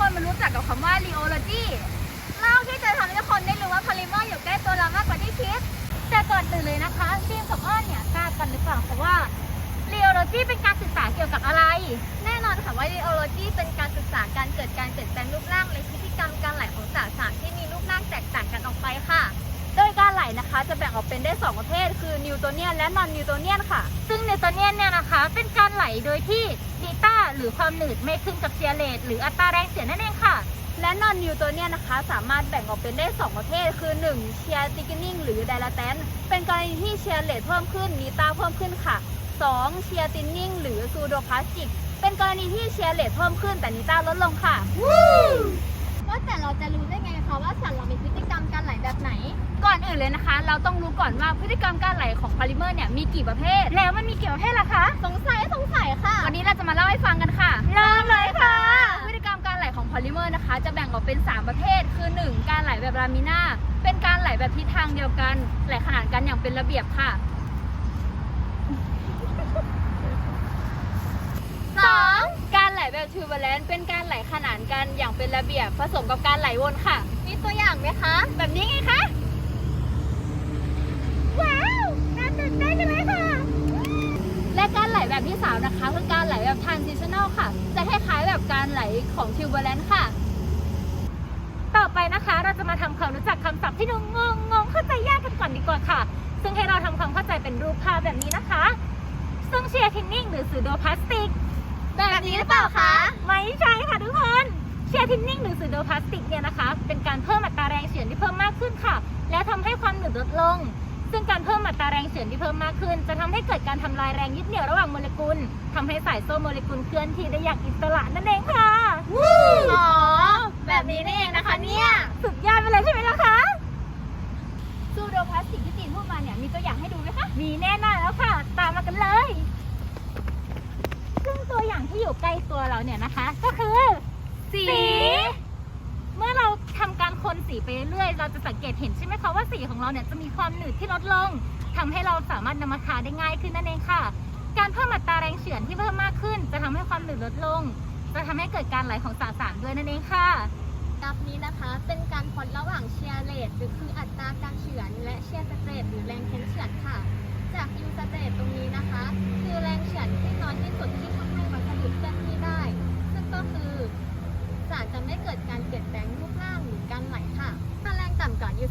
คนมารู้จักกับคำว่า rheology เล่าที่จะทำให้ทุกคนได้รู้ว่าพอลิเมอร์อยู่ใกล้ตัวเรามากกว่าที่คิด แต่ก่อนอื่นเลยนะคะฟิล์มกับอ้อนเนี่ยทราบกันหรือเปล่าเพราะว่า rheology เป็นการศึกษาเกี่ยวกับอะไร แน่นอนค่ะว่า rheology เป็นการศึกษาการเกิดการเปลี่ยนแปลงรูปร่างและพฤติกรรมการไหลของสสารที่มีรูปร่างแตกต่างกันออกไปค่ะ โดยการไหลนะคะจะแบ่งออกเป็นได้ 2 ประเภท คือนิวโตเนียนและนอนนิวโตเนียนค่ะ ซึ่งนิวโตเนียนเนี่ยนะคะ เป็นการไหลโดยที่ หรือความหนืดไม่ขึ้นกับเชียร์เรทหรืออัตราแรงเสียดนั่นเองค่ะ และนอนนิวโตเนียนนะคะ สามารถแบ่งออกเป็นได้ 2 ประเภท คือ 1เชียร์ติกนิ่งหรือไดลาแตนเป็นกรณีที่เชียร์เรทเพิ่มขึ้นนีต้าเพิ่มขึ้นค่ะ 2เชียร์ตินนิ่งหรือซูโดพลาสติก เป็นกรณีที่เชียร์เรทเพิ่มขึ้นแต่นีต้าลดลงค่ะว่าแต่เราจะรู้ได้ไงคะว่าสัตว์เรามีพฤติกรรมการไหลแบบไหน ก่อนอื่นเลยนะคะ เราต้องรู้ก่อนว่าพฤติกรรมการไหลของพอลิเมอร์เนี่ยมีกี่ประเภท แล้วมันมีกี่ประเภทล่ะคะ สงสัยสงสัยค่ะ วันนี้เราจะมาเล่าให้ฟังกันค่ะเริ่มเลยค่ะ พฤติกรรมการไหลของพอลิเมอร์นะคะ จะแบ่งออกเป็น 3 ประเภท คือ 1 การไหลแบบลามิน่า เป็นการไหลแบบทิศทางเดียวกัน ไหลขนานกันอย่างเป็นระเบียบค่ะ 2. การไหลแบบทูเบเลนเป็นการไหลขนานกันอย่างเป็นระเบียบ ผสมกับการไหลวนค่ะ มีตัวอย่างไหมคะ แบบนี้ไงคะ ว้าวน่าตื่นเต้นจังเลยค่ะ และการไหลแบบที่ 3 นะคะคือการไหลแบบ transitional ค่ะ จะคล้ายๆแบบ การไหลของ turbulence ค่ะ ต่อไปนะคะเราจะมาทำความรู้จักคำศัพท์ที่ดูงงงงเข้าใจยากกันก่อนดีกว่าค่ะ ซึ่งให้เราทำความเข้าใจเป็นรูปภาพแบบนี้นะคะ ซึ่งเชียร์ทินนิ่งหรือสือโดพลาสติก แบบนี้หรือเปล่าคะ ไม่ใช่ค่ะทุกคน เชียร์ทินนิ่งหรือซูโดพลาสติกเนี่ยนะคะ เป็นการเพิ่มอัตราแรงเฉื่อยที่เพิ่มมากขึ้นค่ะ และทำให้ความหนืดลดลง ซึ่งการเพิ่มอัตราแรงเฉื่อยที่เพิ่มมากขึ้น จะทำให้เกิดการทำลายแรงยึดเหนี่ยวระหว่างโมเลกุลทำให้สายโซ่โมเลกุลเคลื่อนที่ได้อย่างอิสระนั่นเองค่ะ อ๋อ แบบนี้นี่เองนะคะเนี่ย สุดยอดไปเลยใช่ไหมล่ะคะซูโดพลาสติกที่จีนพูดมาเนี่ยมีตัวอย่างให้ดูไหมคะ มีแน่นอนแล้วค่ะ ตามมากันเลย ซึ่งตัว อยู่ใกล้ตัวเราเนี่ยนะคะ ก็คือสี เมื่อเราทำการคนสีไปเรื่อยเราจะสังเกตเห็นใช่ไหมคะว่าสีของเราเนี่ยจะมีความหนืดที่ลดลงทำให้เราสามารถนำมาทาได้ง่ายขึ้นนั่นเองค่ะ การเพิ่มอัตราแรงเฉือยที่เพิ่มมากขึ้น จะทำให้ความหนืดลดลง จะทำให้เกิดการไหลของสารสารด้วยนั่นเองค่ะกราฟนี้นะคะ เป็นการพลระหว่างเชียร์เรทหรือคืออัตราการเฉือน และเชียร์สเตรทหรือแรงเค้นเฉือน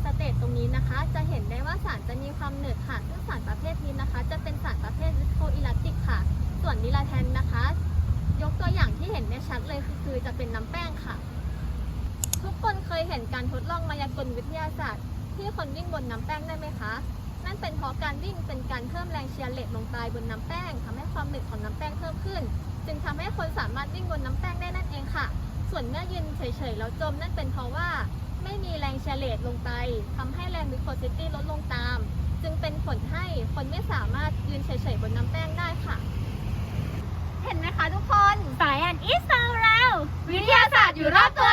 สเตรทตรงนี้นะคะ จะเห็นได้ว่าสารจะมีความหนืดค่ะซึ่งสารประเภทนี้นะคะ จะเป็นสารประเภทวิสโคอิลาติกค่ะ ส่วนนิลาแทนนะคะ ยกตัวอย่างที่เห็นได้ชัดเลยคือจะเป็นน้ำแป้งค่ะ ทุกคนเคยเห็นการทดลองมายากลวิทยาศาสตร์ ที่คนวิ่งบนน้ำแป้งได้ไหมคะนั่นเป็นเพราะการวิ่งเป็นการเพิ่มแรงเชียร์เลทลงไปบนน้ำแป้งทำให้ความหนึบของน้ำแป้งเพิ่มขึ้น จึงทำให้คนสามารถวิ่งบนน้ำแป้งได้นั่นเองค่ะ ส่วนเมื่อยืนเฉยๆแล้วจมนั่นเป็นเพราะว่า ไม่มีแรงเฉลดลงไปทำให้แรงวิโคซิตี้ลดลงตาม จึงเป็นผลให้คนไม่สามารถยืนเฉยๆบนน้ำแป้งได้ค่ะ เห็นไหมคะทุกคน สายแอนอิสราเอลวิทยาศาสตร์อยู่รอบตัว